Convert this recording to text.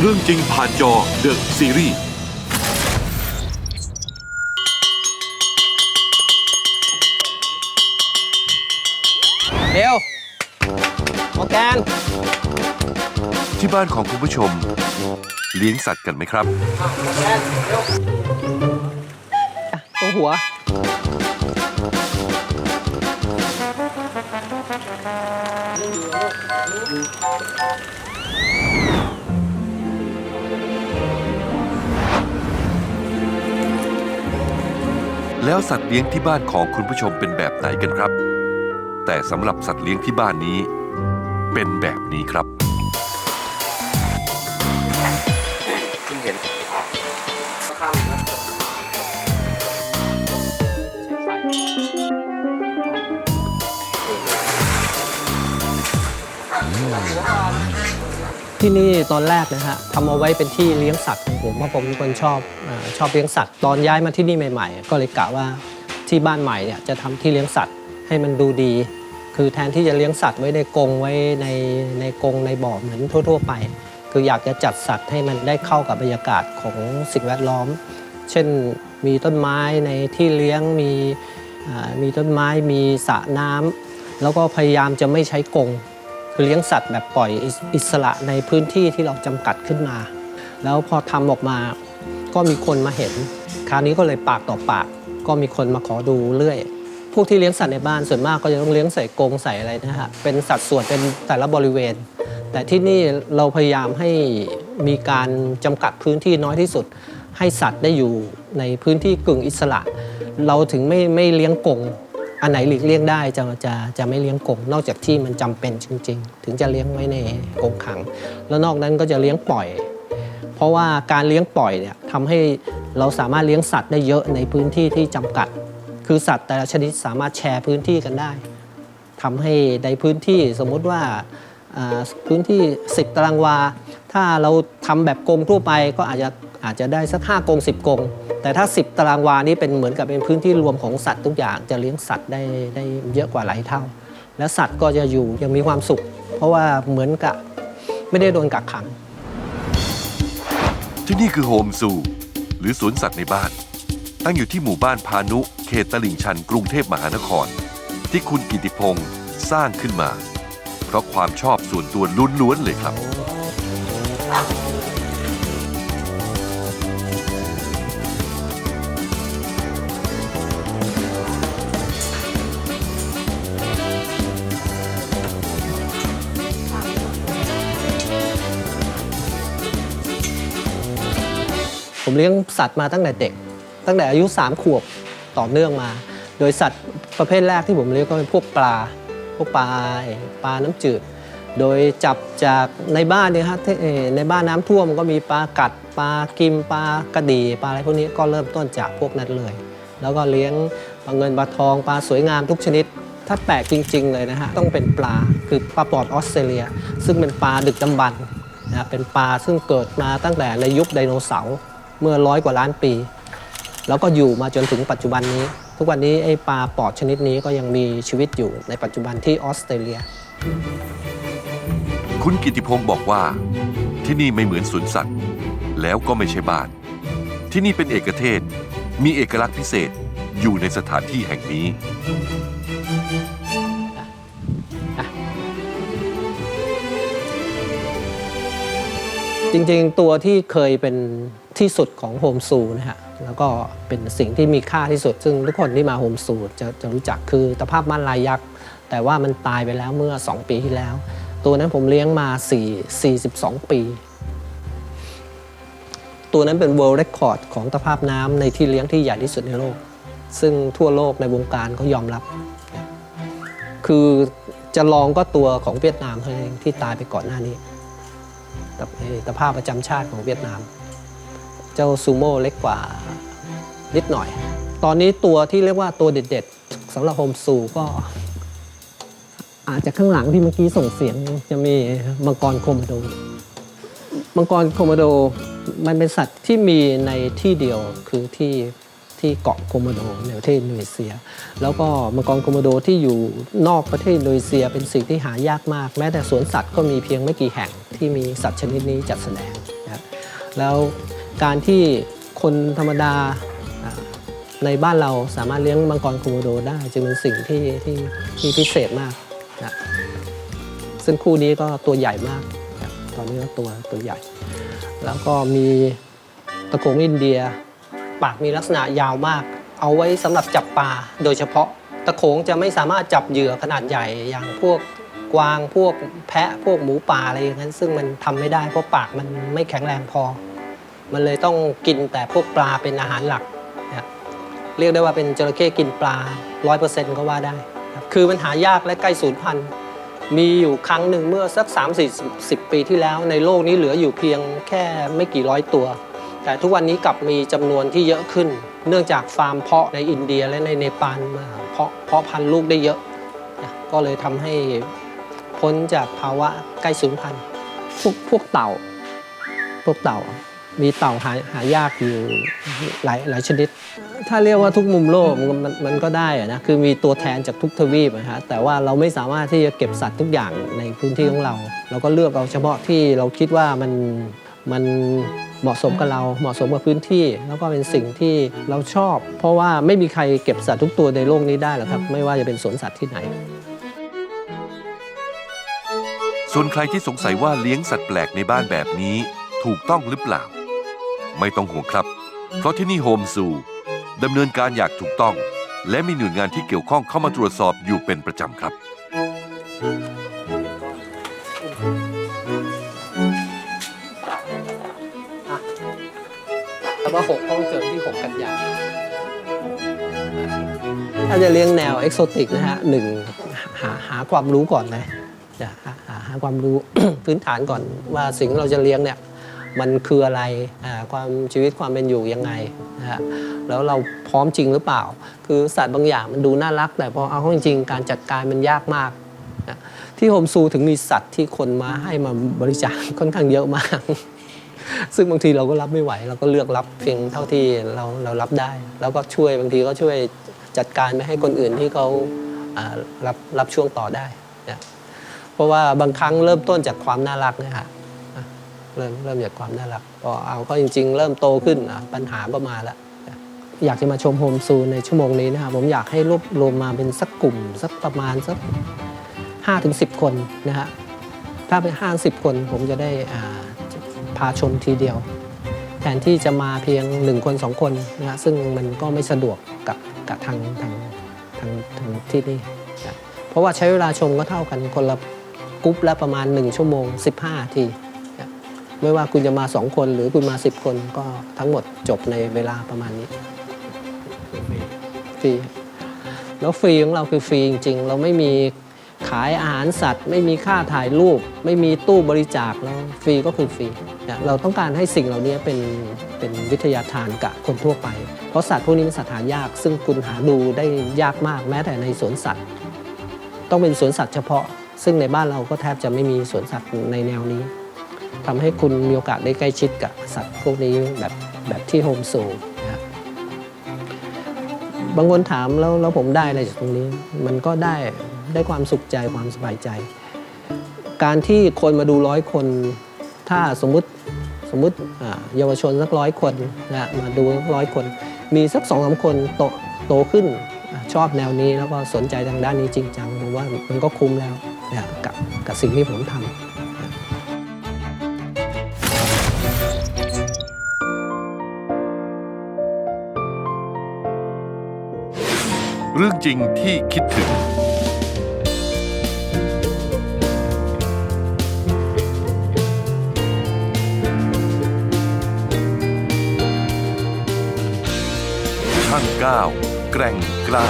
เรื่องจริงผ่านจอเดอะซีรีส์เร็วโอแกนที่บ้านของคุณผู้ชม เลี้ยงสัตว์กันไหมครับตรงหัว แล้วสัตว์เลี้ยงที่บ้านของคุณผู้ชมเป็นแบบไหนกันครับ แต่สำหรับสัตว์เลี้ยงที่บ้านนี้ เป็นแบบนี้ครับ ที่นี่ตอนแรกนะฮะทำเอาไว้เป็นที่เลี้ยงสัตว์ของผมเพราะผมเป็นคนชอบอาชอบเลี้ยงสัตว์ตอนย้ายมาที่นี่ใหม่ๆ ก็เลยกะว่าที่บ้านใหม่เนี่ยจะทำที่เลี้ยงสัตว์ให้มันดูดี คือแทนที่จะเลี้ยงสัตว์ไว้ในกรงไว้ในในกรงในบ่อเหมือนทั่ว ๆ ไป คืออยากจะจัดสัตว์ให้มันได้เข้ากับบรรยากาศของสิ่งแวดล้อม เช่นมีต้นไม้ในที่เลี้ยงมีอ่ามีต้นไม้มีสระน้ำแล้วก็พยายามจะไม่ใช้กรง คือเลี้ยงสัตว์แบบปล่อยอิสระในพื้นที่ที่เราจำกัดขึ้นมา แล้วพอทำออกมาก็มีคนมาเห็น คราวนี้ก็เลยปากต่อปาก ก็มีคนมาขอดูเรื่อยพวกที่เลี้ยงสัตว์ในบ้านส่วนมากก็จะต้องเลี้ยงใส่กรงใส่อะไรนะฮะเป็นสัดส่วนเป็นแต่ละบริเวณ แต่ที่นี่เราพยายามให้มีการจำกัดพื้นที่น้อยที่สุด ให้สัตว์ได้อยู่ในพื้นที่กึ่งอิสระ เราถึงไม่ไม่เลี้ยงกรง อันไหนหลีกเลี่ยงได้จะจะจะไม่เลี้ยงกงนอกจากที่มันจำเป็นจริง ๆ ถึงจะเลี้ยงไว้ในกรงขัง แล้วนอกนั้นก็จะเลี้ยงปล่อย เพราะว่าการเลี้ยงปล่อยเนี่ยทำให้เราสามารถเลี้ยงสัตว์ได้เยอะในพื้นที่ที่จำกัด คือสัตว์แต่ละชนิดสามารถแชร์พื้นที่กันได้ทำให้ในพื้นที่สมมุติว่าพื้นที่ 10 ตารางวา ถ้าเราทำแบบกรงทั่วไปก็อาจจะ อาจจะได้สัก5กรง10กรงแต่ถ้า 10 ตารางวานี้เป็นเหมือนกับเป็นพื้นที่รวมของสัตว์ทุกอย่างจะเลี้ยงสัตว์ได้ได้เยอะกว่าหลายเท่า และสัตว์ก็จะอยู่ยังมีความสุข เพราะว่าเหมือนกับไม่ได้โดนกักขัง ที่นี่คือโฮมซูหรือสวนสัตว์ในบ้าน ตั้งอยู่ที่หมู่บ้านพานุเขตตลิ่งชันกรุงเทพมหานคร ที่คุณกิติพงศ์สร้างขึ้นมา เพราะความชอบส่วนตัวล้วนๆเลยครับ ผมเลี้ยงสัตว์มาตั้งแต่เด็ก ตั้งแต่อายุ 3 ขวบต่อเนื่องมา โดยสัตว์ประเภทแรกที่ผมเลี้ยงก็เป็นพวกปลา พวกปลาปลาน้ำจืด โดยจับจากในบ้านเนี่ยฮะในบ้านน้ำท่วมก็มีปลากัดปลากิมปลากระดีปลาอะไรพวกนี้ก็เริ่มต้นจากพวกนั้นเลย แล้วก็เลี้ยงปลาเงินปลาทองปลาสวยงามทุกชนิดถ้าแปลกจริง ๆ เลยนะฮะ ต้องเป็นปลาคือปลาปอดออสเตรเลีย ซึ่งเป็นปลาดึกดำบรรพ์นะเป็นปลาซึ่งเกิดมาตั้งแต่ในยุคไดโนเสาร์ เมื่อร้อยกว่าล้านปี แล้วก็อยู่มาจนถึงปัจจุบันนี้ ทุกวันนี้ไอ้ปลาปอดชนิดนี้ก็ยังมีชีวิตอยู่ในปัจจุบันที่ออสเตรเลีย คุณกิติพงศ์บอกว่า ที่นี่ไม่เหมือนสวนสัตว์ แล้วก็ไม่ใช่บ้าน ที่นี่เป็นเอกเทศ มีเอกลักษณ์พิเศษอยู่ในสถานที่แห่งนี้ จริงๆ ตัวที่เคยเป็นที่สุดของโฮมซูนะฮะแล้วก็เป็นสิ่งที่มีค่าที่สุด ซึ่งทุกคนที่มาโฮมซูจะจะรู้จักคือตะภาพม่านลายยักษ์ แต่ว่ามันตายไปแล้วเมื่อ 2 ปีที่แล้ว ตัวนั้นผมเลี้ยงมา 4 42 ปี ตัวนั้นเป็น World Record ของตะภาพน้ำในที่เลี้ยงที่ใหญ่ที่สุดในโลก ซึ่งทั่วโลกในวงการเขายอมรับ คือจะลองก็ตัวของเวียดนามเท่านั้นเองที่ตายไปก่อนหน้านี้ ตะเอ่อตภาพประจำชาติของเวียดนาม เจ้าซูโม่เล็กกว่านิดหน่อย ตอนนี้ตัวที่เรียกว่าตัวเด็ดๆสำหรับโฮมซูก็ อาจจะข้างหลังที่เมื่อกี้ส่งเสียงจะมีมังกรโคโมโดมังกรโคโมโดมันเป็นสัตว์ที่มีในที่เดียวคือที่ ที่เกาะโคโมโดในประเทศอินโดนีเซีย แล้วก็มังกรโคโมโดที่อยู่นอกประเทศอินโดนีเซียเป็นสิ่งที่หายากมาก แม้แต่สวนสัตว์ก็มีเพียงไม่กี่แห่งที่มีสัตว์ชนิดนี้จัดแสดงนะแล้วการที่คนธรรมดาในบ้านเราสามารถเลี้ยงมังกรโคโมโดได้จึงเป็นสิ่งที่ที่ที่พิเศษมากนะซึ่งคู่นี้ก็ตัวใหญ่มากนะตอนนี้ก็ตัวตัวใหญ่ แล้วก็มีตะโขงอินเดีย ปากมีลักษณะยาวมาก เอาไว้สำหรับจับปลาโดยเฉพาะ ตะโขงจะไม่สามารถจับเหยื่อขนาดใหญ่อย่างพวกกวางพวกแพะพวกหมูป่าอะไรอย่างนั้น ซึ่งมันทำไม่ได้เพราะปากมันไม่แข็งแรงพอ มันเลยต้องกินแต่พวกปลาเป็นอาหารหลักนะเรียกได้ว่าเป็นจระเข้กินปลา 100%ก็ว่าได้ คือมันหายากและใกล้สูญพันธุ์มีอยู่ครั้งหนึ่งเมื่อสัก 3 4 0 ปีที่แล้วในโลกนี้เหลืออยู่เพียงแค่ไม่กี่ร้อยตัว แต่ทุกวันนี้กลับมีจำนวนที่เยอะขึ้น เนื่องจากฟาร์มเพาะในอินเดียและในเนปาลมาเพาะเพาะพันธุ์ลูกได้เยอะนะก็เลยทำให้พ้นจากภาวะใกล้สูญพันธุ์พวกพวกเต่า พวกเต่า มีเต่าหาหายากอยู่หลายหลายชนิด ถ้าเรียกว่าทุกมุมโลกมันมันมันก็ได้อะนะคือมีตัวแทนจากทุกทวีปนะฮะแต่ว่าเราไม่สามารถที่จะเก็บสัตว์ทุกอย่างในพื้นที่ของเรา เราก็เลือกเอาเฉพาะที่เราคิดว่ามัน มันเหมาะสมกับเราเหมาะสมกับพื้นที่ แล้วก็เป็นสิ่งที่เราชอบ เพราะว่าไม่มีใครเก็บสัตว์ทุกตัวในโลกนี้ได้หรอกครับ ไม่ว่าจะเป็นสวนสัตว์ที่ไหน ส่วนใครที่สงสัยว่าเลี้ยงสัตว์แปลกในบ้านแบบนี้ถูกต้องหรือเปล่า ไม่ต้องห่วงครับ เพราะที่นี่โฮมซูดำเนินการอย่างถูกต้อง และมีหน่วยงานที่เกี่ยวข้องเข้ามาตรวจสอบอยู่เป็นประจำครับ แล้วก็หกห้องเกิดที่ 6 กันยาถ้าจะเลี้ยงแนวเอกโซติกนะฮะหนึ่งหาหาความรู้ก่อนเลยจะหาหาหาความรู้ พื้นฐานก่อนว่าสิ่งที่เราจะเลี้ยงเนี่ยมันคืออะไรอ่าความชีวิตความเป็นอยู่ยังไงนะฮะแล้วเราพร้อมจริงหรือเปล่า คือสัตว์บางอย่างมันดูน่ารัก แต่พอเอาเข้าจริงๆการจัดการมันยากมากนะที่โฮมซูถึงมีสัตว์ที่คนมาให้มาบริจาคค่อนข้างเยอะมาก ซึ่งบางทีเราก็รับไม่ไหว เราก็เลือกรับเพียงเท่าที่เราเรารับได้ แล้วก็ช่วยบางทีก็ช่วยจัดการไม่ให้คนอื่นที่เขาารับรับช่วงต่อได้นะเพราะว่าบางครั้งเริ่มต้นจากความน่ารักนะฮะเริ่มเริ่มจากความน่ารักพอเอาก็จริง ๆ เริ่มโตขึ้นปัญหาก็มาแล้วนะอยากจะมาชมโฮมซูในชั่วโมงนี้นะครับผมอยากให้รวบรวมมาเป็นสักกลุ่ม สักประมาณสักห้าถึงสิบคนนะฮะถ้าเป็นห้าสิบคนผมจะได้อ่า พาชมทีเดียว แทนที่จะมาเพียงหนึ่งคนสองคนนะฮะซึ่งมันก็ไม่สะดวกกับกับทางทางทางทางที่นี่นะเพราะว่าใช้เวลาชมก็เท่ากันคนละกรุ๊ปละประมาณ 1 ชั่วโมง 15นาทีนะไม่ว่าคุณจะมา 2 คนหรือคุณมา 10 คนก็ทั้งหมดจบในเวลาประมาณนี้ฟรีแล้วฟรีของเราคือฟรีจริงๆ เราไม่มี ขายอาหารสัตว์ ไม่มีค่าถ่ายรูป ไม่มีตู้บริจาคแล้วฟรีก็คือฟรีเราต้องการให้สิ่งเหล่านี้เป็นเป็นวิทยาทานกับคนทั่วไป เพราะสัตว์พวกนี้เป็นสัตว์หายาก ซึ่งคุณหาดูได้ยากมากแม้แต่ในสวนสัตว์ ต้องเป็นสวนสัตว์เฉพาะ ซึ่งในบ้านเราก็แทบจะไม่มีสวนสัตว์ในแนวนี้ทำให้คุณมีโอกาสได้ใกล้ชิดกับสัตว์พวกนี้แบบแบบที่โฮมโซนะครับบางคนถามแล้วแล้วผมได้อะไรจากตรงนี้ มันก็ได้ ได้ความสุขใจความสบายใจ การที่คนมาดูร้อยคน ถ้าสมมติสมมติเยาวชนสักร้อยคนนะมาดูร้อยคน มีสักสองสามคนโตโตขึ้นอชอบแนวนี้แล้วก็สนใจทางด้านนี้จริงจังผมว่ามันก็คุ้มแล้วนะกับกับสิ่งที่ผมทำเรื่องจริงที่คิดถึง ก้าวแกร่งกล้า